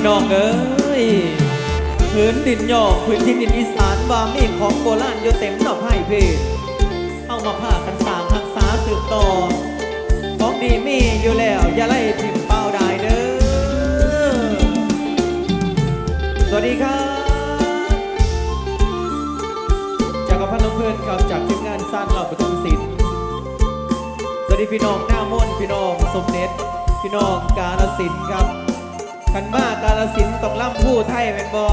พี่น้องเอ้ยพื้นดินยอกพื้นที่ดินอีสานบามีของโบราณอยู่เต็มดอกไผ่เพเอามาผ้ากันสางทักษาสืบต่อของดีมีอยู่แล้วอย่าไล่ถิ่มเป้าได้เด้อสวัสดีครับจากกับพันน้องเพื่อนครับจากทีมงานสั้นเหล่าประทุมศิลป์สวัสดีพี่น้องหน้ามนพี่น้องสมเน็ตพี่น้องกาลสินครับ กันบ้ากาลสินต้องล่ำผู้ไทยแมงบอ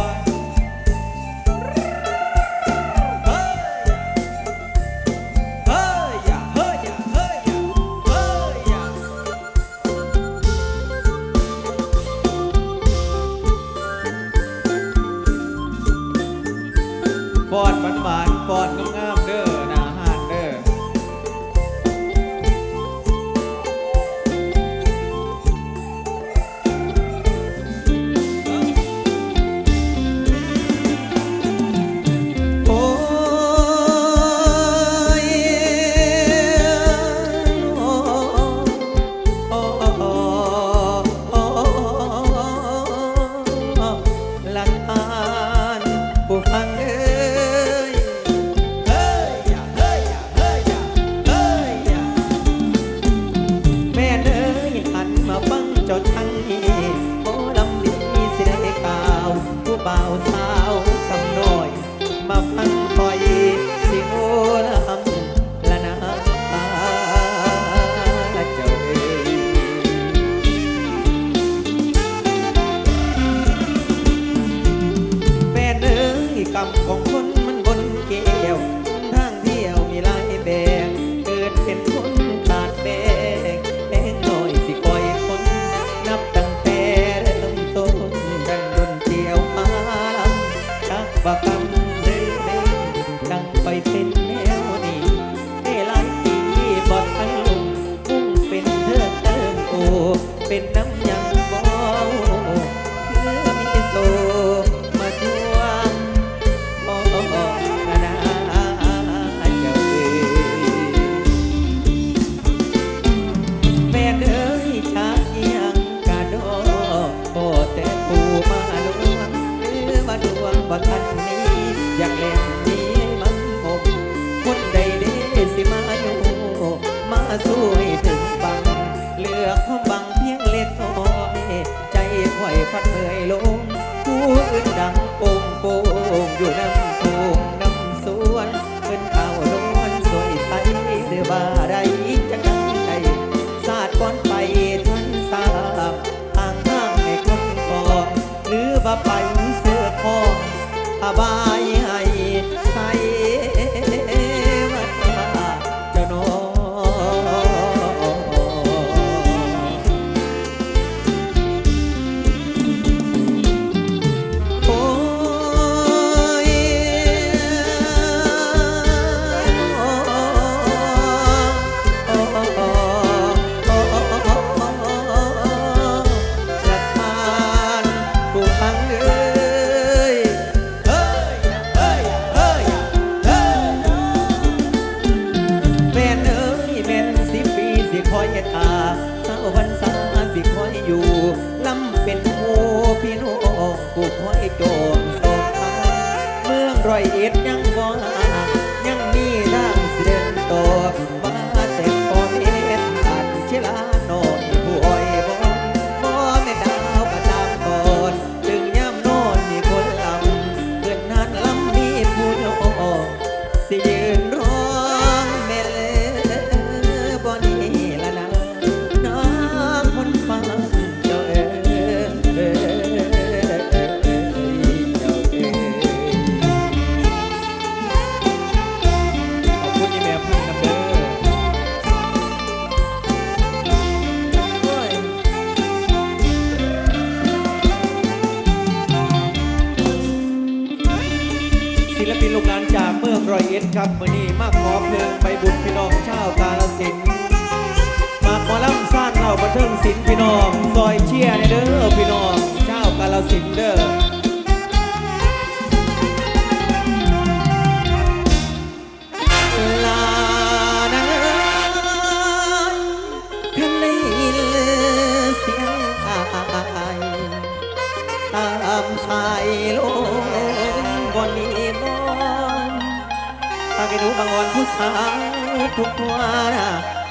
ทุกตัวน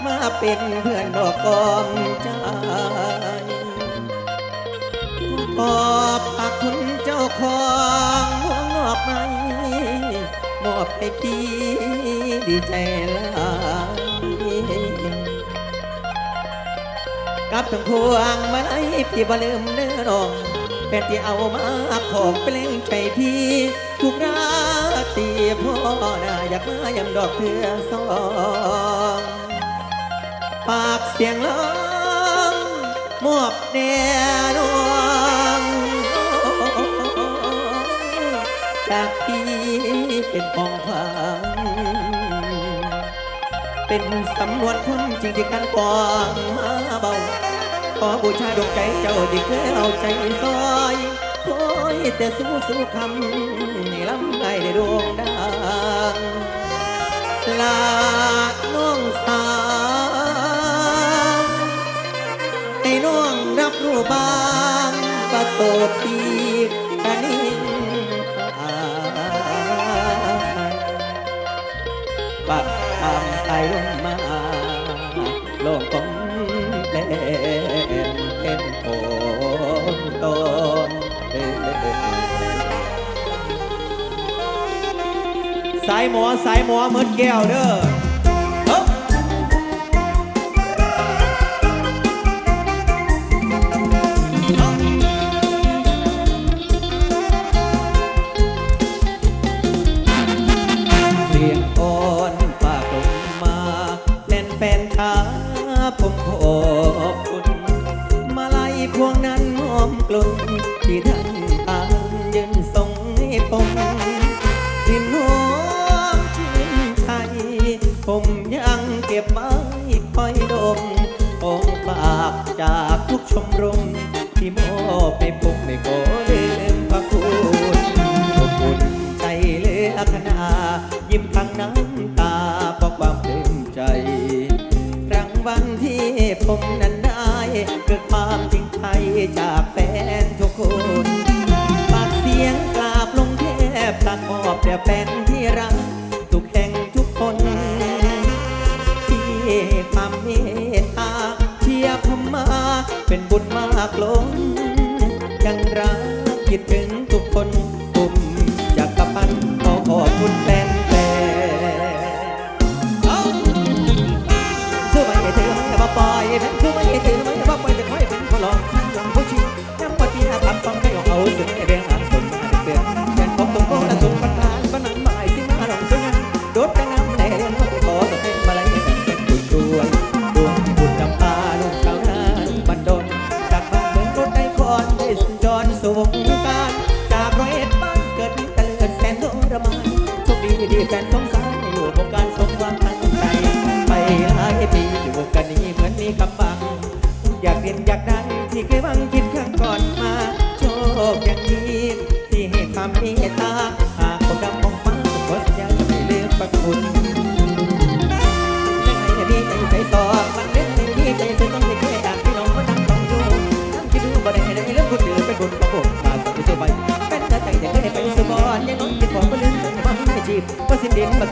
มาเป็นเพื่อนดอกกอมใจขอบพระคุณเจ้าของห่วงนอกในมอบให้พี่ดีใจลายกับทั้งพวงมาลัยพี่บ่ลืมเนื้อน้อง แฟนที่เอามาขอบเพลงใจพี่ทุกราตรีพ่อน่าอยากมายำดอกเถื่อสองฝากเสียงร้องมอบแด่ดวงจากพี่เป็นของขวัญเป็นสำนวนความจริงที่กันกวางมาเบา ขอบูชาดวงใจเจ้าที่เคยเอาใจซอยคอยแต่สู้สู้คำในลำไส้ในดวงดังลา สายหมอสายหมอเมือแก้วเด้อ นา ยิ้มข้างน้ำตาเพราะความปลื้มใจ รางวัลที่ผมนั้นได้เกิดความจริงใจจากแฟนทุกคนปากเสียงกราบลงแทบตักมอบแด่แฟนที่รักทุกแห่งทุกคน ที่ความเมตตาเชียร์ผมมา เป็นบุญมากล้นยังรักคิดถึง คุณแฟนแฟเอาช่วยไม่ให้เธอไม่มาปล่อยนั้นช่วยไม่ให้เธอไม่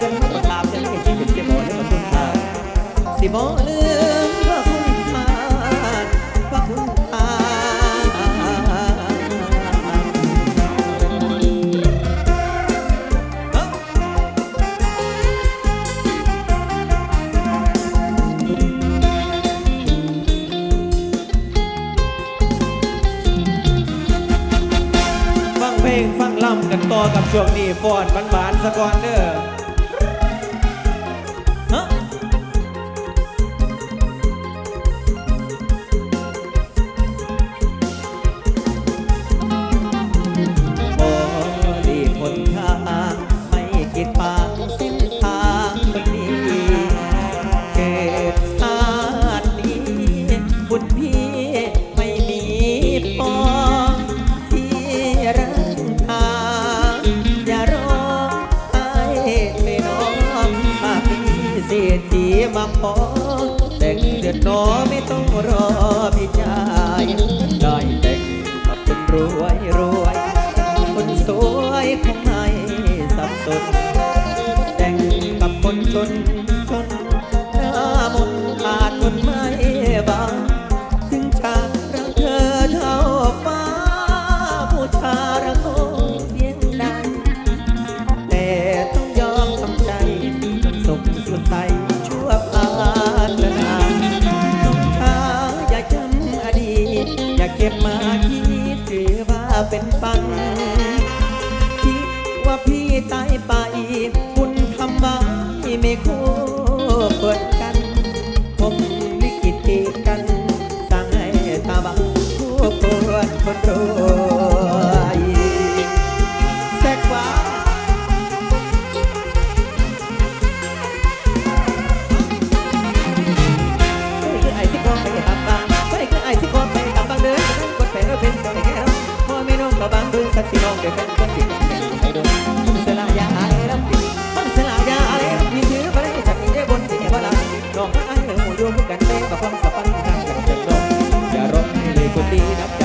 ว่าสิ้นเดือนมาเกินมาตามจะไม่จีบเป็นเสียบ่แล้วมันสุนทาสิบ่ลืมว่าคุณทานว่าคุณทานเอ้าฟังเพลงฟังล่ำกันต่อกับช่วงนี้ฟอนหวานๆสะก่อนเด้อ พอแต่งเดือดหนอไม่ต้องรอพี่จ้า จเก็บมาคิดถือว่าเป็นปังคิดว่าพี่ตายไป คุณทำไว้ไม่คู่เปิดกันผมลิขิตกันสั่งให้ตาบังคู่ควรคนรู้ beat up.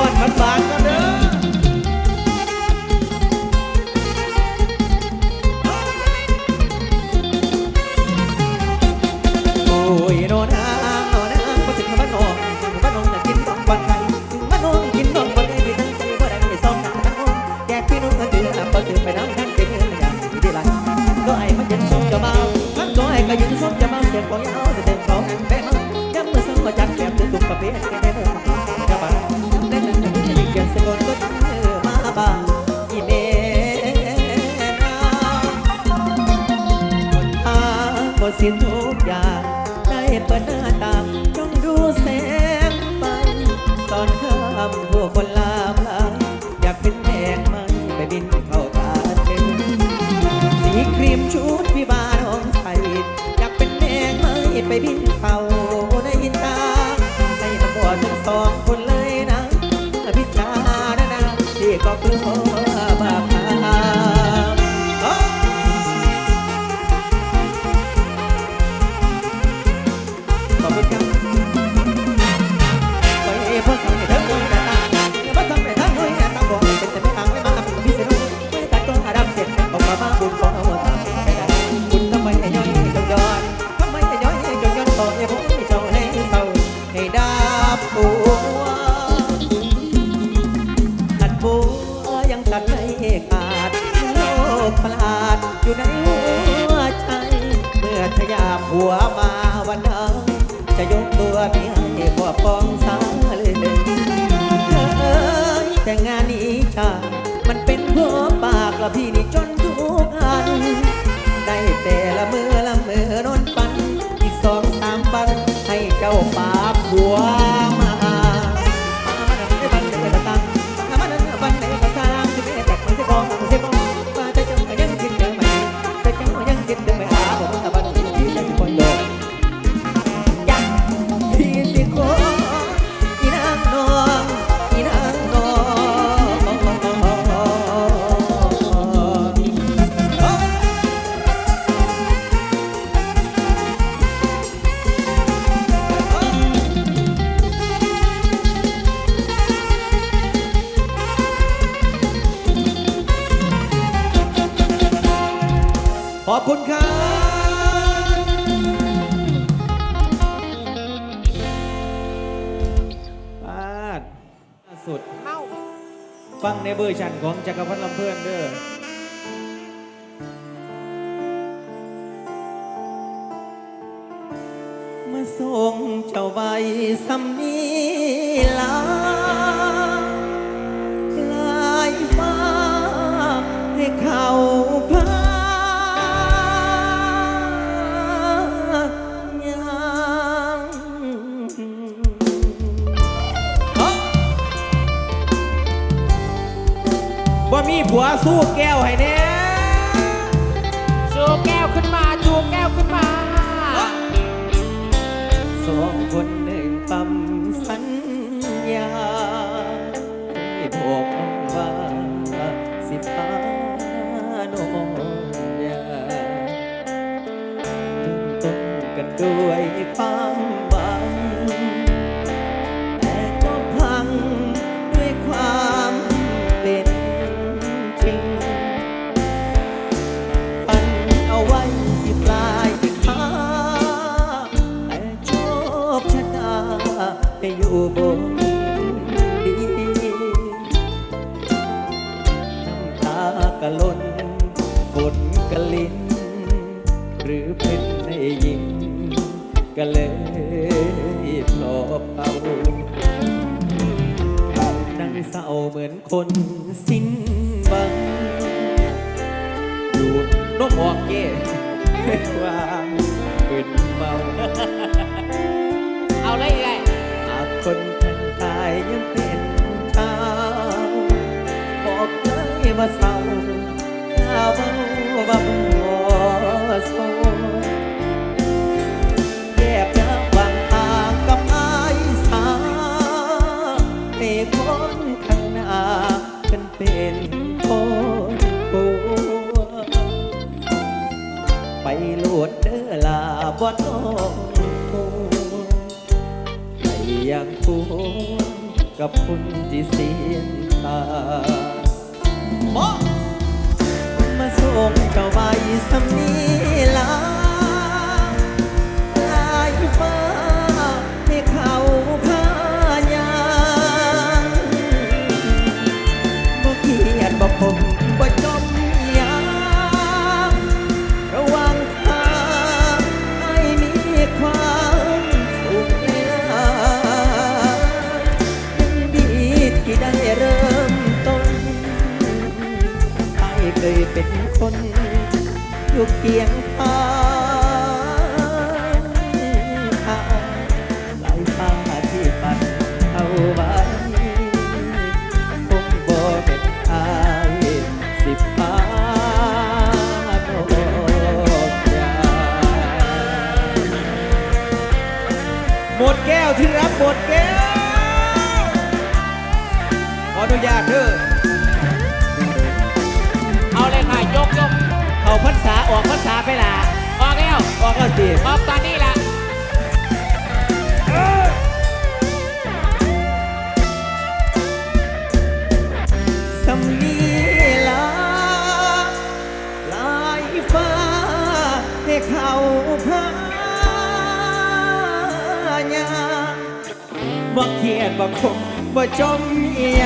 อนมันบานก็ สิ้นทุกอย่างได้เปิดหน้าตาม อนนปัน อีกสองสามปัน ให้เจ้าป่า อบคุณครับปาดสุด เมาฟังในเบอร์ชันของจักรพรรดิลำเพื่อนเด้อ มาส่งเจ้าไว้สำนีลาปลายฟ้าให้เขาพา ผัวสู้แก้วให้เน่สู้แก้วขึ้นมาจูแก้วขึ้นมา เอาเลยไงหากคนข้งกายยังเป็นชาวบอกเลยว่าเศร้าถ้าเบาว่าบ่โซแยบน้ำบางทางกับอายสาให้คนข้างหน้าเป็นเป็น กับคุณที่เสียนตามาส่งเจ้าใบสำนี คนอยู่เคียงข้าง นีลาลายฟ้าให้เขาพายาบ่เครียดบ่คมบ่จมเอีย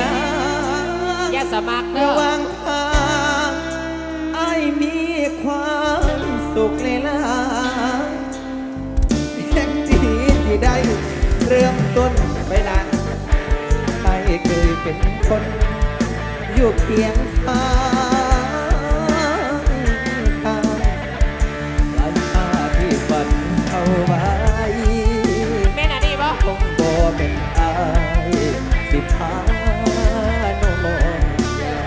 งอย่าสมัครเด้ระอหว่างทางไอ้ายมีความสุขเลยล่ะแห่งที่ที่ได้เริ่มต้นไปละไอ้เคยเป็นคน อยู่เคียงข้างทางหลายภาพที่ฝันเอาไว้แม่นอันนี้บ่คงบ่เป็นอายสิพาโนมยา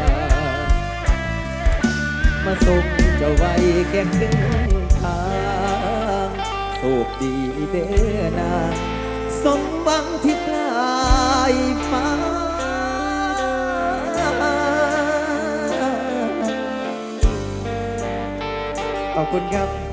มาส่งเจ้าไว้แก่ครึ่งทางโชคดีเด้อนางสมหวังที่ปลายฟ้า ขอบคุณครับ